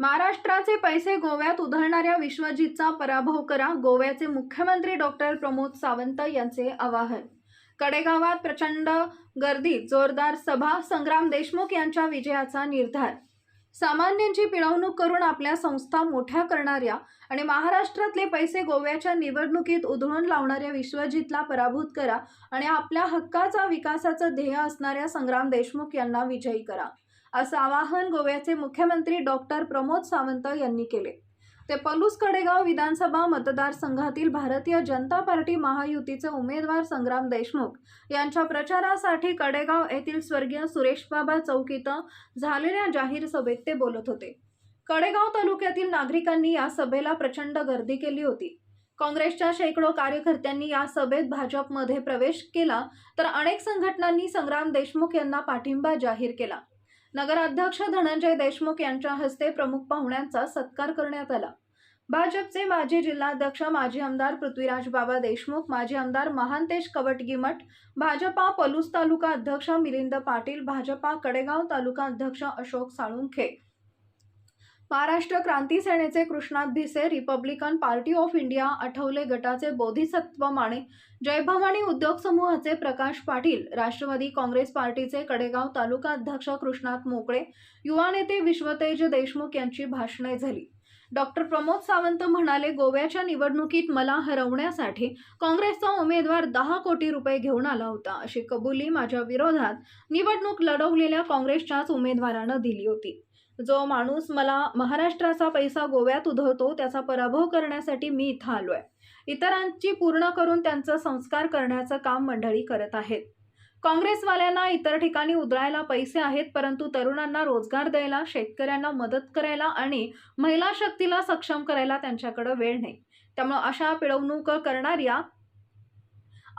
महाराष्ट्राचे पैसे गोव्यात उधळणाऱ्या विश्वजितचा पराभव करा गोव्याचे मुख्यमंत्री डॉक्टर प्रमोद सावंत यांचे आवाहन. कडेगावात प्रचंड गर्दीत जोरदार सभा संग्राम देशमुख यांच्या विजयाचा निर्धार. सामान्यांची पिळवणूक करून आपल्या संस्था मोठ्या करणाऱ्या आणि महाराष्ट्रातले पैसे गोव्याच्या निवडणुकीत उधळून लावणाऱ्या विश्वजितला पराभूत करा आणि आपल्या हक्काचा विकासाचं ध्येय असणाऱ्या संग्राम देशमुख यांना विजयी करा. असं आवाहन गोव्याचे मुख्यमंत्री डॉक्टर प्रमोद सावंत यांनी केले. ते पलूस कडेगाव विधानसभा मतदारसंघातील भारतीय जनता पार्टी महायुतीचे उमेदवार संग्राम देशमुख यांच्या प्रचारासाठी कडेगाव येथील स्वर्गीय सुरेशबाबा चौक इथं झालेल्या जाहीर सभेत ते बोलत होते. कडेगाव तालुक्यातील नागरिकांनी या सभेला प्रचंड गर्दी केली होती. काँग्रेसच्या शेकडो कार्यकर्त्यांनी या सभेत भाजपमध्ये प्रवेश केला तर अनेक संघटनांनी संग्राम देशमुख यांना पाठिंबा जाहीर केला. नगराध्यक्ष धनंजय देशमुख यांच्या हस्ते प्रमुख पाहुण्यांचा सत्कार करण्यात आला. भाजपचे माजी जिल्हाध्यक्ष माजी आमदार पृथ्वीराज बाबा देशमुख माजी आमदार महांतेश कवटगिमठ भाजपा पलूस तालुका अध्यक्ष मिलिंद पाटील भाजपा कडेगाव तालुका अध्यक्ष अशोक साळुंखे महाराष्ट्र क्रांती सेनेचे Krishnat Bhise Republican Party of India Athawale गटाचे बोधिसत्व माने. जयभवानी उद्योग समूहाचे प्रकाश पाटील राष्ट्रवादी काँग्रेस पार्टीचे कडेगाव तालुका अध्यक्ष कृष्णात मोकळे युवा नेते विश्वतेज देशमुख यांची भाषणे झाली. डॉक्टर प्रमोद सावंत म्हणाले गोव्याच्या निवडणुकीत मला हरवण्यासाठी काँग्रेसचा उमेदवार दहा कोटी रुपये घेऊन आला होता अशी कबुली माझ्या विरोधात निवडणूक लढवलेल्या काँग्रेसच्याच उमेदवारानं दिली होती. जो माणूस मला महाराष्ट्राचा पैसा गोव्यात उधळतो त्याचा पराभव करण्यासाठी मी इथं आलो आहे इतरांची पूर्ण करून त्यांचा संस्कार करण्याचं काम मंडळी करत आहेत. काँग्रेसवाल्यांना इतर ठिकाणी उधळायला पैसे आहेत परंतु तरुणांना रोजगार द्यायला शेतकऱ्यांना मदत करायला आणि महिला शक्तीला सक्षम करायला त्यांच्याकडं वेळ नाही. त्यामुळे अशा पिळवणूक करणाऱ्या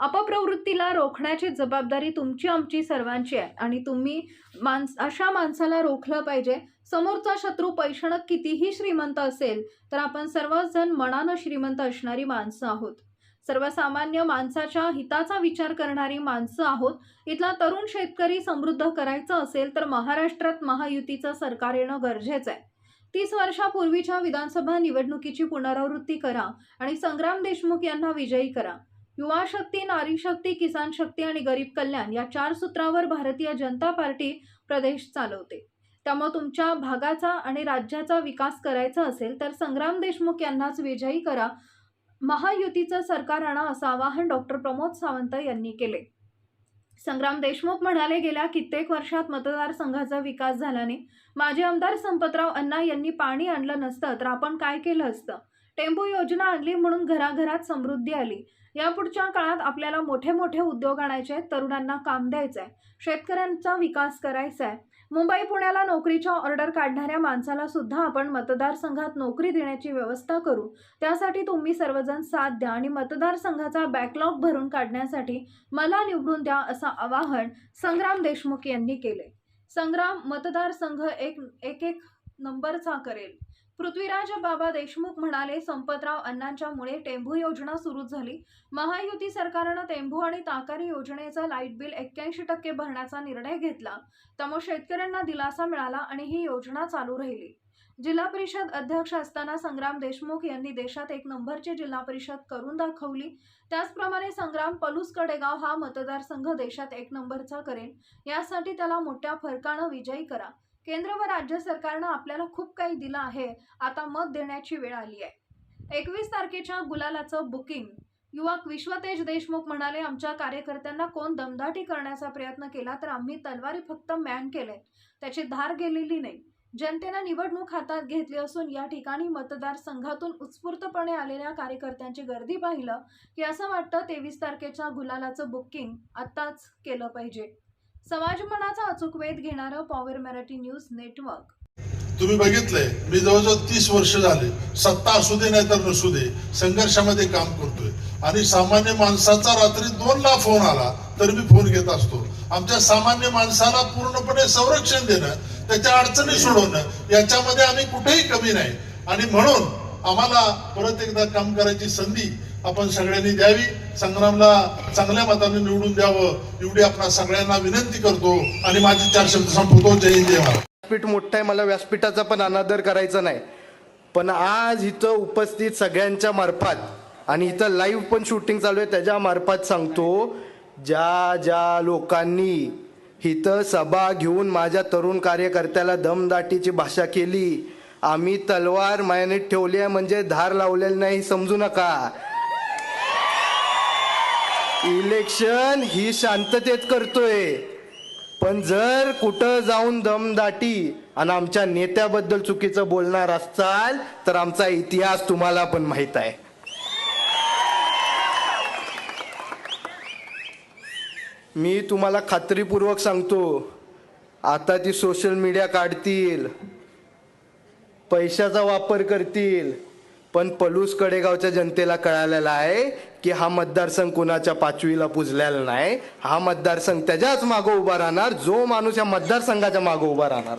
अपप्रवृत्तीला रोखण्याची जबाबदारी तुमची आमची सर्वांची आहे. आणि तुम्ही माणस अशा माणसाला रोखलं पाहिजे. समोरचा शत्रू पैशानं कितीही श्रीमंत असेल तर आपण सर्वजण मनानं श्रीमंत असणारी माणसं आहोत. सर्वसामान्य माणसाच्या हिताचा विचार करणारी माणसं आहोत. इथला तरुण शेतकरी समृद्ध करायचं असेल तर महाराष्ट्रात महायुतीचं सरकार येणं गरजेचं आहे. तीस वर्षापूर्वीच्या विधानसभा निवडणुकीची पुनरावृत्ती करा आणि संग्राम देशमुख यांना विजयी करा. युवा शक्ती नारी शक्ती किसान शक्ती आणि गरीब कल्याण या चार सूत्रावर भारतीय जनता पार्टी प्रदेश चालवते. त्यामुळे तुमच्या भागाचा आणि राज्याचा विकास करायचा असेल तर संग्राम देशमुख यांनाच विजयी करा. महायुतीचं सरकार आणा असं आवाहन डॉक्टर प्रमोद सावंत यांनी केले. संग्राम देशमुख म्हणाले गेल्या कित्येक वर्षात मतदारसंघाचा विकास झाल्याने माजी आमदार संपतराव अण्णा यांनी पाणी आणलं नसतं तर आपण काय केलं असतं? टेम्पो योजना आणली म्हणून घराघरात समृद्धी आली. यापुढच्या काळात आपल्याला मोठे मोठे उद्योग आणायचे आहेत तरुणांना काम द्यायचं आहे शेतकऱ्यांचा विकास करायचा आहे मुंबई पुण्याला नोकरीच्या ऑर्डर काढणाऱ्या माणसाला सुद्धा आपण मतदारसंघात नोकरी देण्याची व्यवस्था करू. त्यासाठी तुम्ही सर्वजण साथ द्या आणि मतदारसंघाचा बॅकलॉग भरून काढण्यासाठी मला निवडून द्या असं आवाहन संग्राम देशमुख यांनी केले संग्राम मतदारसंघ एक एक एक नंबरचा करेल. पृथ्वीराज बाबा देशमुख म्हणाले संपतराव अण्णांच्यामुळे टेंभू योजना सुरू झाली. महायुती सरकारनं टेंभू आणि ताकारी योजनेचं लाइट बिल एक्क्याऐंशी टक्के भरण्याचा निर्णय घेतला. त्यामुळे शेतकऱ्यांना दिलासा मिळाला आणि ही योजना चालू राहिली. जिल्हा परिषद अध्यक्ष असताना संग्राम देशमुख यांनी देशात एक नंबरची जिल्हा परिषद करून दाखवली. त्याचप्रमाणे संग्राम पलूस कडेगाव हा मतदारसंघ देशात एक नंबरचा करेल. यासाठी त्याला मोठ्या फरकानं विजयी करा. केंद्र व राज्य सरकारनं आपल्याला खूप काही दिलं आहे. आता मत देण्याची वेळ आली आहे. एकवीस तारखेच्या गुलालाचं बुकिंग. युवक विश्वतेज देशमुख म्हणाले आमच्या कार्यकर्त्यांना कोण दमदाटी करण्याचा प्रयत्न केला तर आम्ही तलवारी फक्त मॅन केले त्याची धार गेलेली नाही. जनतेनं निवडणूक हातात घेतली असून या ठिकाणी मतदारसंघातून उत्स्फूर्तपणे आलेल्या कार्यकर्त्यांची गर्दी पाहिलं की असं वाटतं तेवीस तारखेच्या गुलालाचं बुकिंग आत्ताच केलं पाहिजे. समाज मनाचा अचूक वेध घेणारं पॉवर मराठी न्यूज नेटवर्क. तुम्ही बघितलंय मी जवळजवळ तीस वर्ष झाले. सत्ता असू दे नाही तर नसू दे संघर्षामध्ये काम करतोय. आणि सामान्य माणसाचा रात्री दोन ला फोन आला तर मी फोन घेत असतो. आमच्या सामान्य माणसाला पूर्णपणे संरक्षण देणं त्याच्या अडचणी सोडवणं याच्यामध्ये आम्ही कुठेही कमी नाही. आणि म्हणून आम्हाला परत एकदा काम करायची संधी आपण सगळ्यांनी द्यावी. संग्रामला चांगल्या मताने निवडून द्यावं एवढी आपण सगळ्यांना विनंती करतो आणि माझे चार शब्द संपवतो. जय हिंद जय व्यासपीठ मोठं आहे मला व्यासपीठाचा पण अनादर करायचा नाही. पण आज इथं उपस्थित सगळ्यांच्या मार्फत आणि इथं लाईव्ह पण शूटिंग चालू आहे त्याच्या मार्फत सांगतो ज्या ज्या लोकांनी इथं सभा घेऊन माझ्या तरुण कार्यकर्त्याला दमदाटीची भाषा केली आम्ही तलवार मायनेत ठेवली आहे म्हणजे धार लावलेली नाही समजू नका. इलेक्शन ही शांततेत करतोय. पण जर कुठं जाऊन दमदाटी आणि आमच्या नेत्याबद्दल चुकीचं बोलणार असाल तर आमचा इतिहास तुम्हाला पण माहीत आहे. मी तुम्हाला खात्रीपूर्वक सांगतो आता ती सोशल मीडिया काढतील. पैशाचा वापर करतील. पण पलूस कडेगावच्या जनतेला कळालेला आहे की हा मतदारसंघ कुणाच्या पाचवीला पुजलेला नाही. हा मतदारसंघ त्याच्याच मागं उभा राहणार. जो माणूस या मतदारसंघाच्या मागं उभा राहणार.